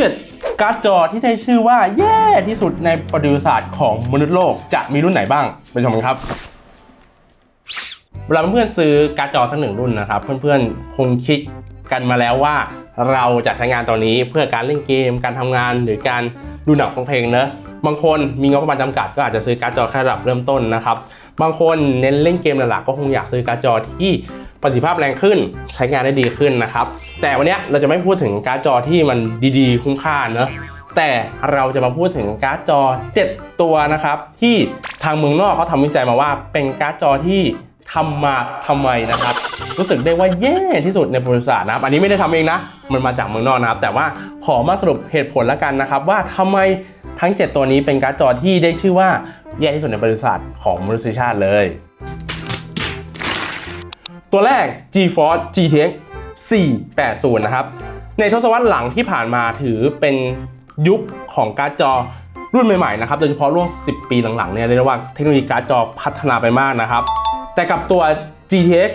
7 การ์ดจอที่ได้ชื่อว่าแย่ที่สุดในประวัติศาสตร์ของมนุษย์โลกจะมีรุ่นไหนบ้างไปชมกันครับเวลาเพื่อนซื้อการ์ดจอสักหนึ่งรุ่นนะครับ เพื่อนๆคงคิดกันมาแล้วว่า เราจะใช้งานตัวนี้เพื่อการเล่นเกม การทำงานหรือการดูหนังฟังเพลงเนอะบางคนมีงบประมาณจำกัดก็อาจจะซื้อการ์ดจอแค่ระดับเริ่มต้นนะครับ บางคนเน้นเล่นเกมหลักๆก็คงอยากซื้อการ์ดจอที่ ประสิทธิภาพแรงขึ้นใช้งานได้ดีขึ้นนะครับ แต่วันนี้เราจะไม่พูดถึงการ์ดจอที่มันดีๆ คุ้มค่าเนอะแต่เราจะมาพูดถึงการ์ดจอ 7 ตัวนะครับ ที่ทางเมืองนอกเขาทำวิจัยมาว่า เป็นการ์ดจอที่ทำมาทำไมนะครับ รู้สึกได้ว่าแย่ที่สุดในบริษัทนะครับ อันนี้ไม่ได้ทำเองนะ มันมาจากเมืองนอกนะครับ แต่ว่าขอมาสรุปเหตุผลแล้วกันนะครับ ว่าทำไมทั้ง 7 ตัวนี้เป็นการ์ดจอที่ได้ชื่อว่าแย่ที่สุดในบริษัทของมนุษยชาติเลย ตัวแรก GeForce GTX 480 นะครับ ในทศวรรษหลังที่ผ่านมาถือเป็นยุคของการ์ดจอรุ่นใหม่ๆนะครับ โดยเฉพาะร่วง 10 ปีหลังๆเนี่ยเรียกได้ว่าเทคโนโลยีการ์ดจอพัฒนาไปมากนะครับ แต่กับตัว GTX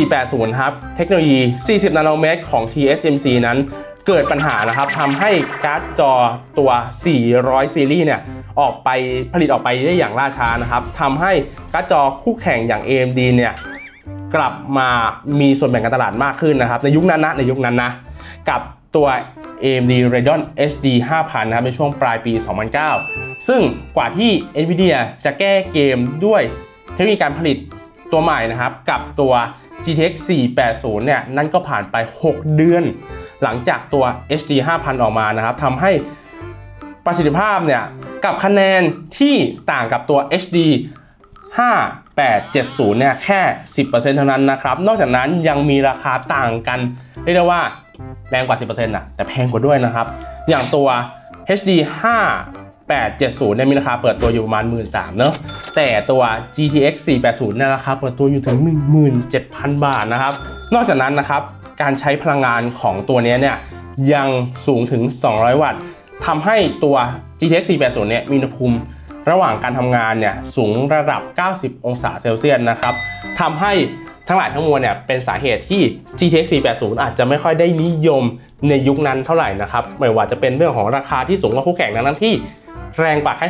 480 ครับ เทคโนโลยี 40 นาโนเมตรของ TSMC นั้นเกิดปัญหานะครับทำให้การ์ดจอตัว 400 ซีรีส์เนี่ยออกไปผลิตออกไปได้อย่างล่าช้านะครับทำให้การ์ดจอคู่แข่งอย่าง AMD เนี่ย กลับมามีส่วนแบ่งการตลาดมากขึ้นนะครับ ในยุคนั้นนะในยุคนั้นนะกับตัว AMD Radeon HD 5000 นะครับในช่วงปลายปี 2009 ซึ่งกว่าที่ Nvidia จะแก้เกมด้วยเทคโนโลยีการผลิตตัวใหม่นะครับ กับตัว GTX 480 เนี่ย นั่นก็ผ่านไป 6 เดือน หลังจากตัว HD 5000 ออกมานะครับทำให้ประสิทธิภาพเนี่ย กับคะแนนที่ต่างกับตัว HD 5870เนี่ยแค่ 10%เท่านั้นนะครับ นอกจากนั้นยังมีราคาต่างกัน เรียกได้ว่าแรงกว่า 10%นะแต่แพงกว่าด้วยนะครับ อย่างตัว HD 5870เนี่ยมีราคาเปิดตัวอยู่ประมาณ 1 3ื่นเนอะแต่ตัว GTX 480เนี่ยราคาเปิดตัวอยู่ถึง 17,000 บาทนะครับ นอกจากนั้นนะครับ การใช้พลังงานของตัวนี้เนี่ยยังสูงถึง 200 วัตต์ทำให้ตัว GTX 480เนี่ยมีอุณหภูมิ ระหว่างการทำงานเนี่ยสูงระดับ 90 องศาเซลเซียสนะครับทำให้ทั้งหลายทั้งมวลเนี่ยเป็นสาเหตุที่ GTX 480 อาจจะไม่ค่อยได้นิยมในยุคนั้นเท่าไหร่นะครับไม่ว่าจะเป็นเรื่องของราคาที่สูงกว่าคู่แข่งทั้งนั้นที่แรงกว่าแค่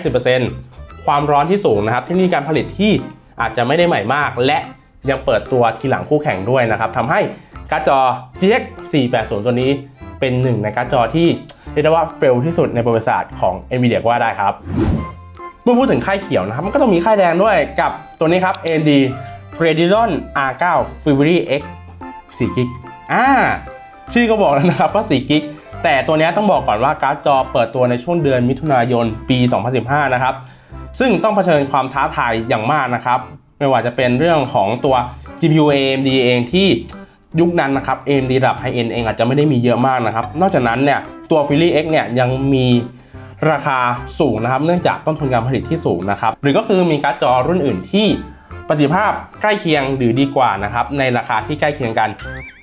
10%ความร้อนที่สูงนะครับเทคโนโลยีการผลิตที่อาจจะไม่ได้ใหม่มาก และยังเปิดตัวทีหลังคู่แข่งด้วยนะครับทำให้การ์ดจอ GTX 480 ตัวนี้เป็นหนึ่งในการ์ดจอที่เรียกได้ว่าเฟลที่สุดในประวัติศาสตร์ของ NVIDIA ก็ว่าได้ครับ เมื่อพูดถึงค่ายเขียวนะครับ มันก็ต้องมีค่ายแดงด้วยกับตัวนี้ครับ AMD Radeon R9 Fury X 4 g b อ่า ชื่อก็บอกแล้วนะครับว่า4 g b แต่ตัวนี้ต้องบอกก่อนว่าการ์ดจอเปิดตัวในช่วงเดือนมิถุนายนปี 2015 นะครับ ซึ่งต้องเผชิญความท้าทายอย่างมากนะครับ ไม่ว่าจะเป็นเรื่องของตัว GPU AMD เองที่ยุคนั้นนะครับ AMD ระดับ High End เองอาจจะไม่ได้มีเยอะมากนะครับ นอกจากนั้นเนี่ยตัว Fury X เนี่ยยังมี ราคาสูงนะครับ เนื่องจากต้นทุนการผลิตที่สูงนะครับ หรือก็คือมีการ์ดจอรุ่นอื่นที่ประสิทธิภาพใกล้เคียงหรือดีกว่านะครับในราคาที่ใกล้เคียงกัน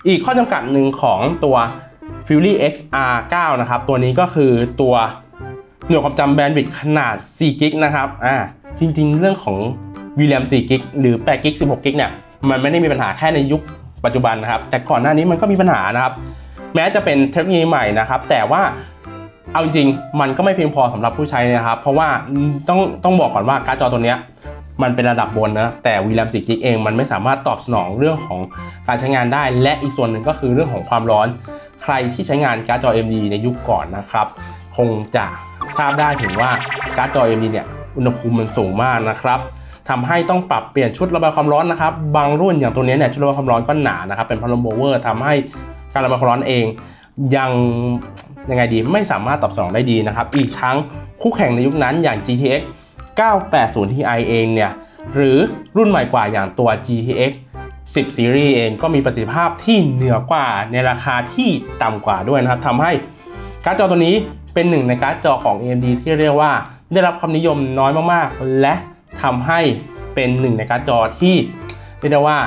อีกข้อจำกัดหนึ่งของตัว Fury X R9 นะครับ ตัวนี้ก็คือตัวหน่วยความจำแบนด์วิดต์ขนาด4กิกนะครับ อ่า จริงๆ เรื่องของ VRAM 4กิกหรือ8กิก16กิกเนี่ย มันไม่ได้มีปัญหาแค่ในยุคปัจจุบันนะครับ แต่ก่อนหน้านี้มันก็มีปัญหานะครับ แม้จะเป็นเทคโนโลยีใหม่นะครับ แต่ว่า เอาจริงๆมันก็ไม่เพียงพอสำหรับผู้ใช้นะครับ เพราะว่าต้องต้องบอกก่อนว่าการ์ดจอตัวเนี้ยมันเป็นระดับบนนะแต่ VRAM 4กิกเองมันไม่สามารถตอบสนองเรื่องของการใช้งานได้ และอีกส่วนหนึ่งก็คือเรื่องของความร้อน ใครที่ใช้งานการ์ดจอ AMD ในยุคก่อนนะครับ คงจะทราบได้ถึงว่าการ์ดจอ AMD เนี่ยอุณหภูมิมันสูงมากนะครับทำให้ต้องปรับเปลี่ยนชุดระบายความร้อนนะครับ บางรุ่นอย่างตัวนี้เนี่ยชุดระบายความร้อนก็หนานะครับเป็นพัดลมโบเวอร์ทำให้การระบายความร้อนเอง ยังยังไงดีไม่สามารถตอบสนองได้ดีนะครับ อีกทั้งคู่แข่งในยุคนั้นอย่าง GTX 980 Ti เองเนี่ย หรือรุ่นใหม่กว่าอย่างตัว GTX 10 Series เองก็มีประสิทธิภาพที่เหนือกว่าในราคาที่ต่ำกว่าด้วยนะครับทำให้การ์ดจอตัวนี้เป็นหนึ่งในการ์ดจอของ AMD ที่เรียกว่าได้รับความนิยมน้อยมากๆ และทำให้เป็นหนึ่งในการ์ดจอที่เรียกได้ว่า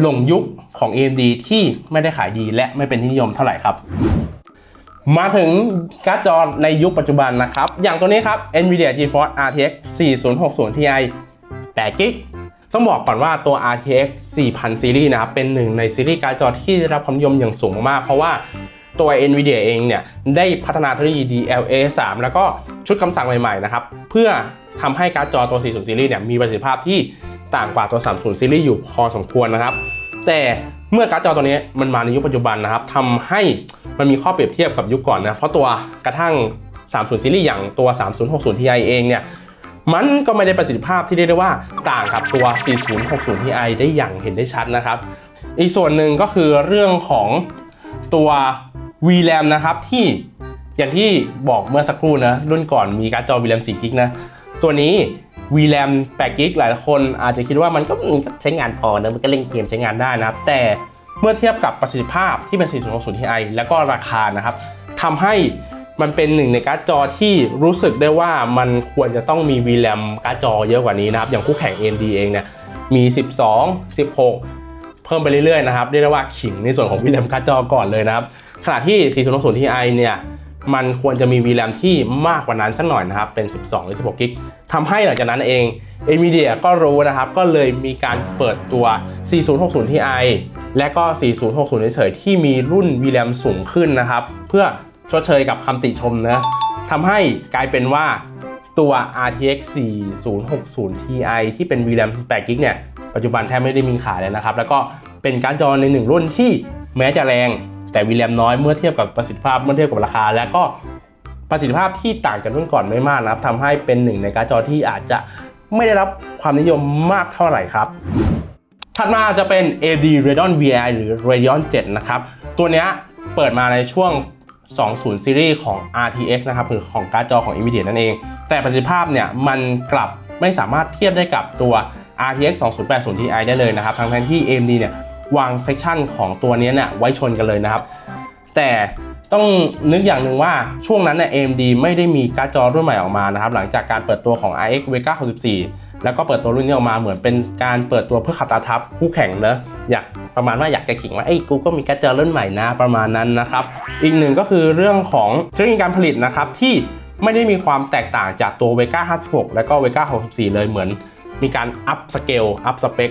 หลงยุค ของ AMD ที่ไม่ได้ขายดีและไม่เป็นที่นิยมเท่าไหร่ครับ มาถึงการ์ดจอในยุคปัจจุบันนะครับ อย่างตัวนี้ครับ NVIDIA GeForce RTX 4060 Ti 8 g b ต้องบอกก่อนว่าตัว RTX 4000ซีรีส์นะครับ เป็นหนึ่งในซีรีส์การ์ดจอที่ได้รับความนิยมอย่างสูงมากเพราะว่าตัว NVIDIA เองเนี่ย ได้พัฒนาเทคโนโลยี DLA 3 แล้วก็ชุดคำสั่งใหม่ๆ นะครับ เพื่อทำให้การ์ดจอตัว 40 ซีรีส์เนี่ย มีประสิทธิภาพที่ต่างกว่าตัว 30 ซีรีส์อยู่พอสมควรนะครับ แต่เมื่อการ์ดจอตัวนี้มันมาในยุคปัจจุบันนะครับทำให้มันมีข้อเปรียบเทียบกับยุคก่อนนะ เพราะตัวกระทั่ง 30 ซีรีส์อย่างตัว 3060 Ti เองเนี่ยมันก็ไม่ได้ประสิทธิภาพที่เรียกได้ว่าต่างกับตัว 4060 Ti ได้อย่างเห็นได้ชัดนะครับ อีกส่วนหนึ่งก็คือเรื่องของตัว VRAM นะครับที่อย่างที่บอกเมื่อสักครู่นะรุ่นก่อนมีการ์ดจอ VRAM 4 g b นะตัวนี้ VRAM 8 g b หลายคนอาจจะคิดว่ามันก็ใช้งานพอนะมันก็เล่นเกมใช้งานได้นะครับ แต่เมื่อเทียบกับประสิทธิภาพที่เป็น 4060 Ti แล้วก็ราคานะครับทำให้มันเป็นหนึ่งในการ์ดจอที่รู้สึกได้ว่ามันควรจะต้องมี VRAM การ์ดจอเยอะกว่านี้นะครับ อย่างคู่แข่ง AMD เองเนี่ยมี 12 16 เพิ่มไปเรื่อยๆนะครับเรียกได้ว่าขิงในส่วนของ VRAM การ์ดจอก่อนเลยนะครับขณะที่ 4060 Ti เนี่ย มันควรจะมี VRAM ที่มากกว่านั้นสักหน่อยนะครับ เป็น 12 หรือ 16 กิกทำให้หลังจากนั้นเอง NVIDIA ก็รู้นะครับ ก็เลยมีการเปิดตัว 4060 Ti และก็ 4060 เฉยๆ ที่มีรุ่น VRAM สูงขึ้นนะครับ เพื่อชดเชยกับคำติชมนะทำให้กลายเป็นว่าตัว RTX 4060 Ti ที่เป็น VRAM 8กิกเนี่ย ปัจจุบันแทบไม่ได้มีขายเลยนะครับ แล้วก็เป็นการ์ดจอในหนึ่งรุ่นที่แม้จะแรง แต่วีแรมน้อยเมื่อเทียบกับประสิทธิภาพเมื่อเทียบกับราคา และก็ประสิทธิภาพที่ต่างจากรุ่นก่อนไม่มากนะครับทำให้เป็นหนึ่งในการ์ดจอที่อาจจะไม่ได้รับความนิยมมากเท่าไหร่ครับ ถัดมาจะเป็น AD Radeon VI หรือ Radeon 7 นะครับ ตัวนี้เปิดมาในช่วง 20 ซีรีส์ของ RTX นะครับคือของการ์ดจอของ NVIDIA นั่นเอง แต่ประสิทธิภาพเนี่ยมันกลับไม่สามารถเทียบได้กับตัว RTX 2080 Ti ได้เลยนะครับทั้งที่ AMD เนี่ย วางเซกชันของตัวนี้เนี่ยไว้ชนกันเลยนะครับ แต่ต้องนึกอย่างหนึ่งว่าช่วงนั้นเนี่ย AMD ไม่ได้มีการ์ดจอรุ่นใหม่ออกมานะครับ หลังจากการเปิดตัวของ RX Vega 64 แล้วก็เปิดตัวรุ่นนี้ออกมาเหมือนเป็นการเปิดตัวเพื่อขับตาทับคู่แข่งเนอะอยากประมาณว่าอยากจะขิงว่าไอ้ยกูก็มีการ์ดจอรุ่นใหม่นะประมาณนั้นนะครับ อีกหนึ่งก็คือเรื่องของเทคโนโลยีการผลิตนะครับที่ไม่ได้มีความแตกต่างจากตัว Vega 56 และก็ Vega 64 เลยเหมือน มีการอัพสเกลอัพสเปค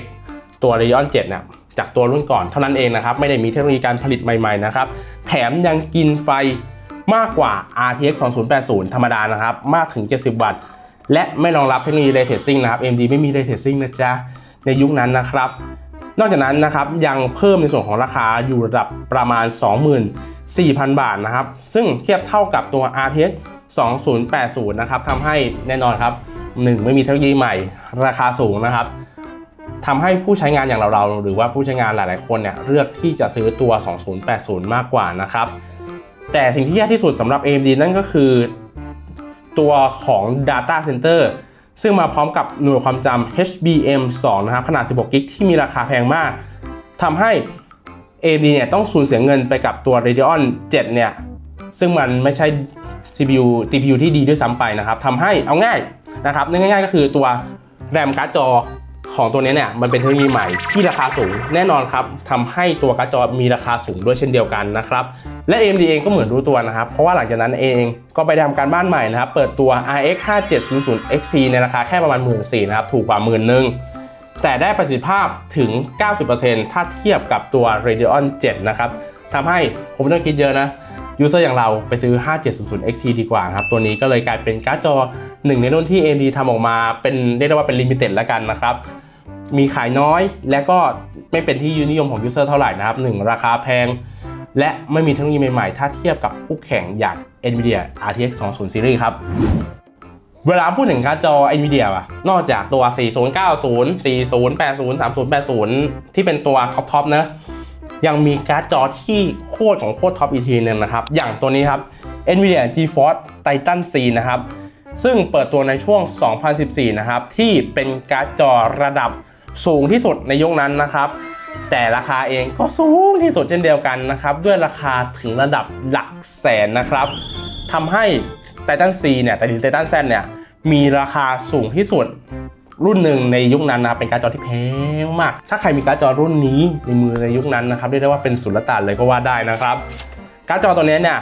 ตัว Radeon 7เนี่ย จากตัวรุ่นก่อนเท่านั้นเองนะครับ ไม่ได้มีเทคโนโลยีการผลิตใหม่ๆนะครับ แถมยังกินไฟมากกว่า RTX 2080 ธรรมดานะครับ มากถึง 70 วัตต์ และไม่รองรับเทคโนโลยี Ray Tracing นะครับ AMD ไม่มี Ray Tracing นะจ๊ะ ในยุคนั้นนะครับ นอกจากนั้นนะครับยังเพิ่มในส่วนของราคาอยู่ระดับประมาณ 24,000 บาทนะครับ ซึ่งเทียบเท่ากับตัว RTX 2080 นะครับทำให้แน่นอนครับ 1 ไม่มีเทคโนโลยีใหม่ราคาสูงนะครับ ทำให้ผู้ใช้งานอย่างเราๆหรือว่าผู้ใช้งานหลายๆคนเนี่ยเลือกที่จะซื้อตัว 2080 มากกว่านะครับ แต่สิ่งที่ยากที่สุดสำหรับ AMD นั่นก็คือ ตัวของ Data Center ซึ่งมาพร้อมกับหน่วยความจำ HBM2 นะครับขนาด 16 กิกที่มีราคาแพงมากทำให้ AMD เนี่ยต้องสูญเสียเงินไปกับตัว Radeon 7 เนี่ย ซึ่งมันไม่ใช่ CPU TPU ที่ดีด้วยซ้ำไปนะครับทำให้เอาง่ายนะครับง่ายๆก็คือตัวแรมการ์ดจอ ของตัวนี้เนี่ยมันเป็นเทคโนโลยีใหม่ที่ราคาสูงแน่นอนครับทำให้ตัวการ์ดจอมีราคาสูงด้วยเช่นเดียวกันนะครับและ AMD เองก็เหมือนรู้ตัวนะครับ เพราะว่าหลังจากนั้นเองก็ไปทำการบ้านใหม่นะครับ เปิดตัว RX 5700 XT ในราคาแค่ประมาณ 1 4ื่นนะครับ ถูกกว่าหมื่นหนึ่งแต่ได้ประสิทธิภาพถึง 90%ถ้าเทียบกับตัว Radeon 7 นะครับทำให้ผมต้องคิดเยอะนะยูเซอร์อย่างเราไปซื้อ 5700 XT ดีกว่าครับ ตัวนี้ก็เลยกลายเป็นการ์ดจอหนึ่งในรุ่นที่ AMD ทำออกมาเป็นเรียกได้ว่าเป็นลิมิเต็ดแล้วกันนะครับ มีขายน้อย และก็ไม่เป็นที่นิยมของยูเซอร์เท่าไหร่นะครับ 1 ราคาแพง และไม่มีเทคโนโลยีใหม่ๆ ถ้าเทียบกับคู่แข่งอย่าง NVIDIA RTX 20 Series ครับเวลาพูดถึงการ์ดจอ NVIDIA อะนอกจากตัว 4090 4080 3080 ที่เป็นตัวท็อปๆนะ ยังมีการ์ดจอที่โคตรของโคตรท็อปอีกทีหนึงนะครับ อย่างตัวนี้ครับ NVIDIA GeForce Titan C นะครับ ซึ่งเปิดตัวในช่วง 2014 นะครับ ที่เป็นการ์ดจอระดับ สูงที่สุดในยุคนั้นนะครับ แต่ราคาเองก็สูงที่สุดเช่นเดียวกันนะครับ ด้วยราคาถึงระดับหลักแสนนะครับทำให้ Titan C เนี่ยแต่ดิ Titan Z เนี่ยมีราคาสูงที่สุดรุ่นหนึ่งในยุคนั้นนะเป็นการ์ดจอที่แพงมาก ถ้าใครมีการ์ดจอรุ่นนี้ในมือในยุคนั้นนะครับเรียกได้ว่าเป็นสุลต่านเลยก็ว่าได้นะครับ การ์ดจอตัวนี้เนี่ย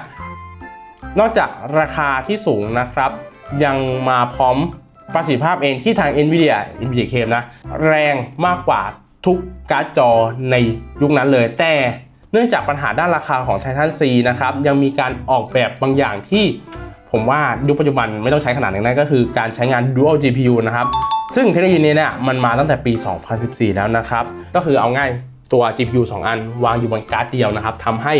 นอกจากราคาที่สูงนะครับ ยังมาพร้อม ประสิทธิภาพเองที่ทาง NVIDIA NVIDIA เคมนะ แรงมากกว่าทุกการ์ดจอในยุคนั้นเลย แต่เนื่องจากปัญหาด้านราคาของ Titan C นะครับ ยังมีการออกแบบบางอย่างที่ผมว่ายุคปัจจุบันไม่ต้องใช้ขนาดนั้น ก็คือการใช้งาน Dual GPU นะครับ ซึ่งเทคโนโลยีนี้เนี่ยมันมาตั้งแต่ปี 2014 แล้วนะครับ ก็คือเอาง่ายตัว GPU 2 อัน วางอยู่บนการ์ดเดียวนะครับทำให้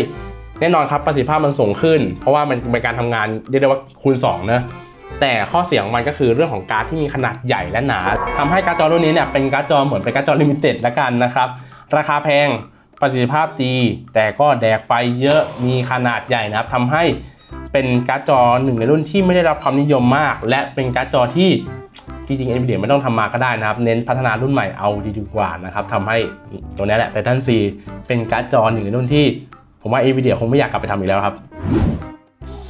แน่นอนครับประสิทธิภาพมันสูงขึ้น เพราะว่ามันเป็นการทำงานเรียกได้ว่าคูณ2นะ แต่ข้อเสียของมันก็คือเรื่องของการ์ดที่มีขนาดใหญ่และหนาทำให้การ์ดจอรุ่นนี้เนี่ยเป็นการ์ดจอเหมือนเป็นการ์ดจอลิมิเต็ดละกันนะครับ ราคาแพงประสิทธิภาพดี แต่ก็แดกไฟเยอะมีขนาดใหญ่นะครับทำให้เป็นการ์ดจอหนึ่งในรุ่นที่ไม่ได้รับความนิยมมาก และเป็นการ์ดจอที่จริงๆ NVIDIA ไม่ต้องทำมาก็ได้นะครับ เน้นพัฒนารุ่นใหม่เอาดีดีกว่านะครับทำให้ตัวนี้แหละ Titan C เป็นการ์ดจอหนึ่งในรุ่นที่ ผมว่า NVIDIA คงไม่อยากกลับไปทำอีกแล้วครับ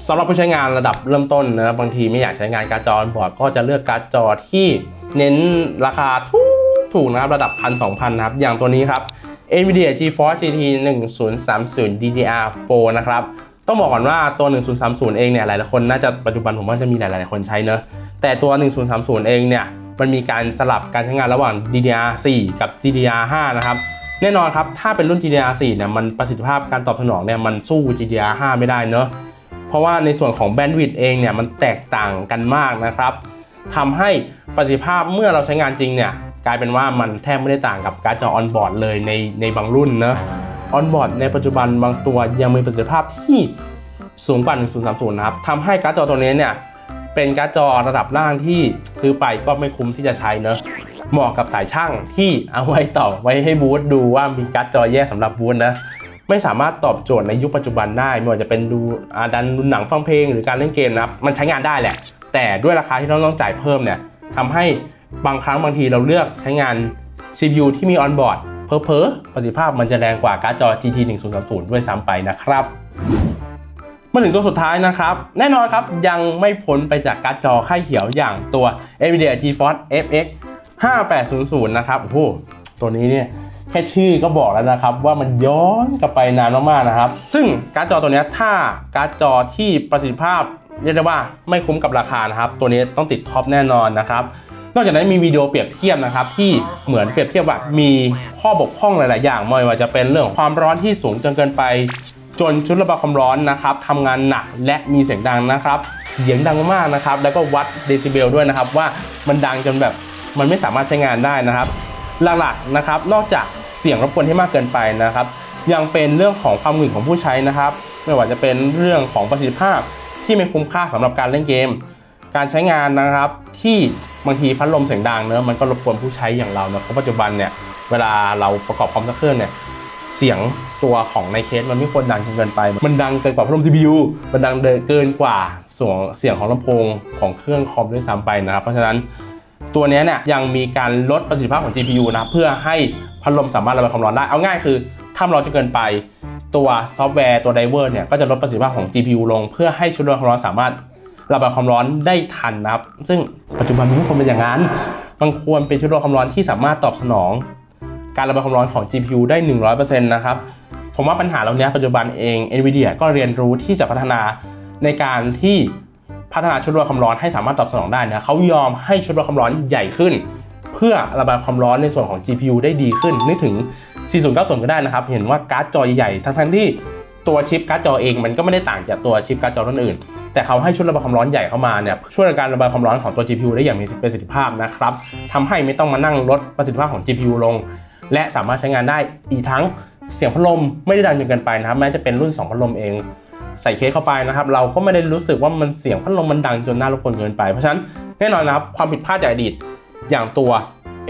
สำหรับผู้ใช้งานระดับเริ่มต้นนะครับบางทีไม่อยากใช้งานการ์ดจอบอร์ดก็จะเลือกการ์ดจอที่เน้นราคาถูกถูกนะครับระดับพันสองพันนะครับ อย่างตัวนี้ครับ NVIDIA GeForce GT 1030 DDR4 นะครับ ต้องบอกก่อนว่าตัว 1030 เองเนี่ยหลายๆคนน่าจะปัจจุบันผมว่าจะมีหลายๆคนใช้เนอะแต่ตัว 1030 เองเนี่ยมันมีการสลับการใช้งานระหว่าง DDR4 กับ DDR5 นะครับแน่นอนครับ ถ้าเป็นรุ่น GDR4 เนี่ยมันประสิทธิภาพการตอบสนองเนี่ยมันสู้ GDR5 ไม่ได้เนอะ เพราะว่าในส่วนของแบนด์วิดต์เองเนี่ยมันแตกต่างกันมากนะครับทำให้ประสิทธิภาพเมื่อเราใช้งานจริงเนี่ยกลายเป็นว่ามันแทบไม่ได้ต่างกับการ์ดจอออนบอร์ดเลยในในบางรุ่นนะออนบอร์ดในปัจจุบันบางตัวยังมีประสิทธิภาพที่สูงกว่า 1030 นะครับทำให้การ์ดจอตัวนี้เนี่ยเป็นการ์ดจอระดับล่างที่ซื้อไปก็ไม่คุ้มที่จะใช้เนอะเหมาะกับสายช่างที่เอาไว้ต่อไว้ให้บูธดูว่ามีการ์ดจอแยกสำหรับบูธนะ ไม่สามารถตอบโจทย์ในยุคปัจจุบันได้ไม่ว่าจะเป็นดูดันดูหนังฟังเพลงหรือการเล่นเกมนะครับมันใช้งานได้แหละ แต่ด้วยราคาที่เราต้องจ่ายเพิ่มเนี่ยทำให้บางครั้งบางทีเราเลือกใช้งาน CPU ที่มีออนบอร์ดเพอเพอประสิทธิภาพมันจะแรงกว่าการ์ดจอ GT 1030ด้วยซ้ำไปนะครับมาถึงตัวสุดท้ายนะครับ แน่นอนครับยังไม่พ้นไปจากการ์ดจอค่ายเขียวอย่างตัว NVIDIA GeForce FX 5800 นะครับโอ้โหตัวนี้เนี่ย แค่ชื่อก็บอกแล้วนะครับ ว่ามันย้อนกลับไปนานมากๆนะครับ ซึ่งการ์ดจอตัวนี้ถ้าการ์ดจอที่ประสิทธิภาพเรียกได้ว่าไม่คุ้มกับราคานะครับ ตัวนี้ต้องติดท็อปแน่นอนนะครับนอกจากนั้นมีวิดีโอเปรียบเทียบนะครับที่เหมือนเปรียบเทียบว่ามีข้อบกพร่องหลาย ๆ อย่างไม่ว่าจะเป็นเรื่องความร้อนที่สูงจนเกินไป จนชุดระบายความร้อนนะครับทำงานหนักและมีเสียงดังนะครับเสียงดังมากนะครับ แล้วก็วัดเดซิเบลด้วยนะครับว่ามันดังจนแบบมันไม่สามารถใช้งานได้นะครับ หลักๆนะครับ นอกจากเสียงรบกวนที่มากเกินไปนะครับ ยังเป็นเรื่องของความหงุดหงิดของผู้ใช้นะครับ ไม่ว่าจะเป็นเรื่องของประสิทธิภาพที่ไม่คุ้มค่าสำหรับการเล่นเกม การใช้งานนะครับ ที่บางทีพัดลมเสียงดังเนอะมันก็รบกวนผู้ใช้อย่างเราเนอะเพราะปัจจุบันเนี่ยเวลาเราประกอบคอมสักเครื่องเนี่ยเสียงตัวของในเคสมันไม่ควรดังจนเกินไป มันดังเกินกว่าพัดลม CPU มันดังเกินกว่าสียงเสียงของลำโพงของเครื่องคอมด้วยซ้ำไปนะครับ เพราะฉะนั้น ตัวนี้เนี่ยยังมีการลดประสิทธิภาพของ GPU นะครับเพื่อให้พัดลมสามารถระบายความร้อนได้ เอาง่ายคือถ้ามันร้อนจนเกินไป ตัวซอฟต์แวร์ตัวไดเวอร์เนี่ยก็จะลดประสิทธิภาพของ GPU ลง เพื่อให้ชุดระบายความร้อนสามารถระบายความร้อนได้ทันนะครับ ซึ่งปัจจุบันมันไม่ควรเป็นอย่างนั้นมันควรเป็นชุดระบายความร้อนที่สามารถตอบสนอง การระบายความร้อนของ GPU ได้ 100%นะครับผมว่าปัญหาเหล่านี้ปัจจุบันเอง NVIDIA ก็เรียนรู้ที่จะพัฒนาในการที่ พัฒนาชุดระบายความร้อนให้สามารถตอบสนองได้นะเขายอมให้ชุดระบายความร้อนใหญ่ขึ้น เพื่อระบายความร้อนในส่วนของ GPU ได้ดีขึ้น นึกถึง 4090 ก็ได้นะครับ เห็นว่าการ์ดจอใหญ่ๆทั้งๆที่ตัวชิปการ์ดจอเองมันก็ไม่ได้ต่างจากตัวชิปการ์ดจอรุ่นอื่น แต่เขาให้ชุดระบายความร้อนใหญ่เข้ามาเนี่ยช่วยในการระบายความร้อนของตัว GPU ได้อย่างมีประสิทธิภาพนะครับทำให้ไม่ต้องมานั่งลดประสิทธิภาพของ GPU ลง และสามารถใช้งานได้อีกทั้งเสียงพัดลมไม่ได้ดังจนเกินไปนะครับแม้จะเป็นรุ่น 2 พัดลมเอง ใส่เคสเข้าไปนะครับ เราก็ไม่ได้รู้สึกว่ามันเสียงพัดลมมันดังจนน่ารบกวนเกินไป เพราะฉะนั้นแน่นอนนะครับความผิดพลาดจากอดีตอย่างตัว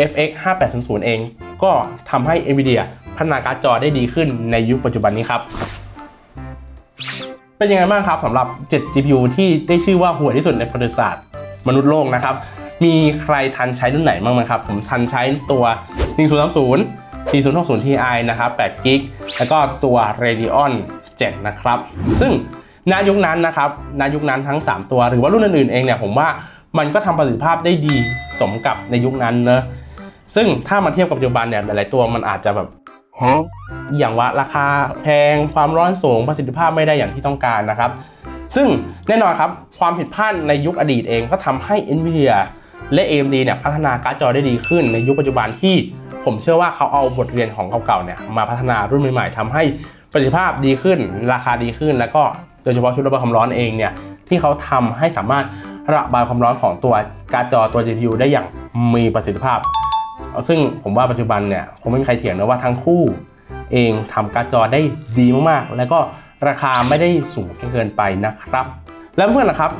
FX 5800เอง ก็ทำให้ NVIDIA พัฒนาการ์ดจอได้ดีขึ้นในยุคปัจจุบันนี้ครับ เป็นยังไงบ้างครับสำหรับ 7 GPU ที่ได้ชื่อว่าห่วที่สุดในประวัติศาสตร์มนุษย์โลกนะครับ มีใครทันใช้รุ่นไหนบ้างไหมครับ ผมทันใช้ตัว 1030 4060 Ti นะครับ8 g b แล้วก็ตัว Radeon 7 นะครับ ซึ่งณยุคนั้นนะครับณยุคนั้นทั้ง 3 ตัว หรือว่ารุ่นอื่นๆเองเนี่ยผมว่ามันก็ทำประสิทธิภาพได้ดีสมกับในยุคนั้นเนอะซึ่งถ้ามาเทียบกับปัจจุบันเนี่ยหลายๆตัวมันอาจจะแบบอย่างว่าราคาแพงความร้อนสูงประสิทธิภาพไม่ได้อย่างที่ต้องการนะครับ ซึ่งแน่นอนครับความผิดพลาดในยุคอดีตเองก็ทำให้ NVIDIA และ AMD เนี่ยพัฒนาการ์ดจอได้ดีขึ้นในยุคปัจจุบันที่ผมเชื่อว่าเขาเอาบทเรียนของเก่าๆเนี่ยมาพัฒนารุ่นใหม่ๆทำให้ ประสิทธิภาพดีขึ้น ราคาดีขึ้น แล้วก็โดยเฉพาะชุดระบายความร้อนเองเนี่ยที่เขาทำให้สามารถระบายความร้อนของตัวการ์ดจอตัว GPU ได้อย่างมีประสิทธิภาพ ซึ่งผมว่าปัจจุบันเนี่ยคงไม่มีใครเถียงนะว่าทั้งคู่เองทำการ์ดจอได้ดีมากๆ แล้วก็ราคาไม่ได้สูงเกินไปนะครับ แล้วเพื่อนนะครับ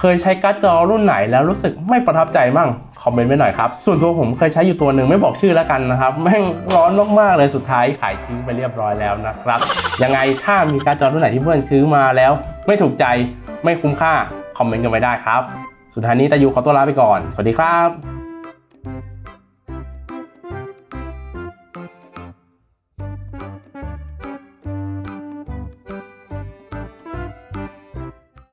เคยใช้การ์ดจอรุ่นไหนแล้วรู้สึกไม่ประทับใจมั่งคอมเมนต์ไว้หน่อยครับ ส่วนตัวผมเคยใช้อยู่ตัวหนึ่งไม่บอกชื่อแล้วกันนะครับ แม่งร้อนมากๆเลยสุดท้ายขายทิ้งไปเรียบร้อยแล้วนะครับ ยังไงถ้ามีการ์ดจอรุ่นไหนที่เพื่อนซื้อมาแล้ว ไม่ถูกใจไม่คุ้มค่าคอมเมนต์กันไว้ได้ครับ สุดท้ายนี้ตายูขอตัวลาไปก่อน สวัสดีครับ